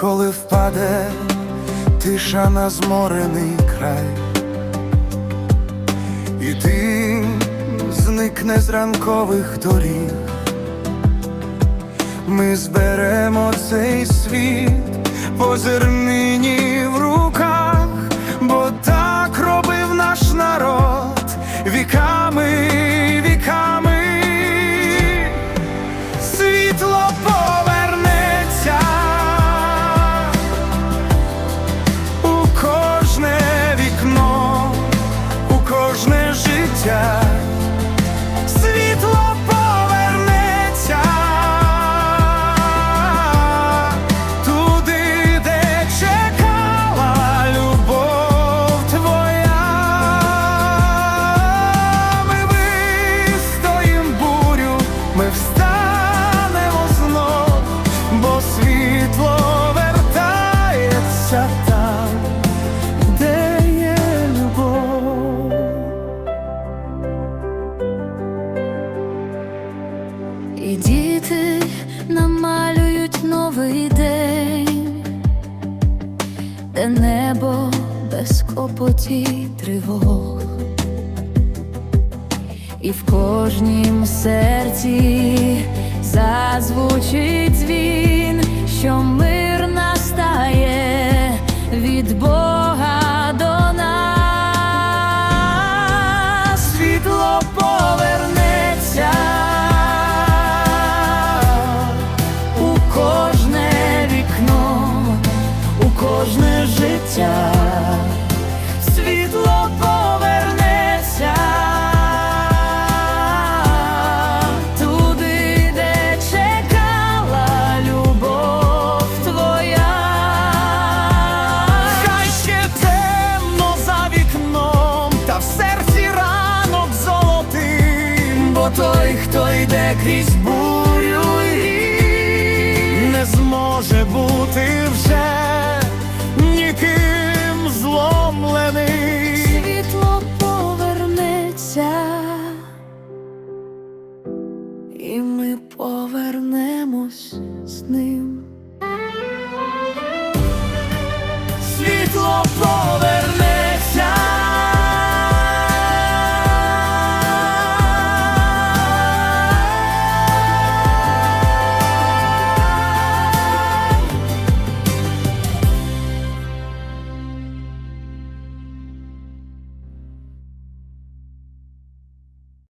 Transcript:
коли впаде тиша на зморений край, і ти зникне з ранкових доріг, ми зберемо цей світ по зернині в руках, бо так робив наш народ віками. І діти намалюють новий день, де небо без копоті тривог, і в кожнім серці зазвучить дзвін, що мир настає від Бога до нас. світло повернеться той, хто йде крізь бурю і не зможе бути вже ніким зломлений. Світло повернеться, і ми повернемось з ним. Світло повернеться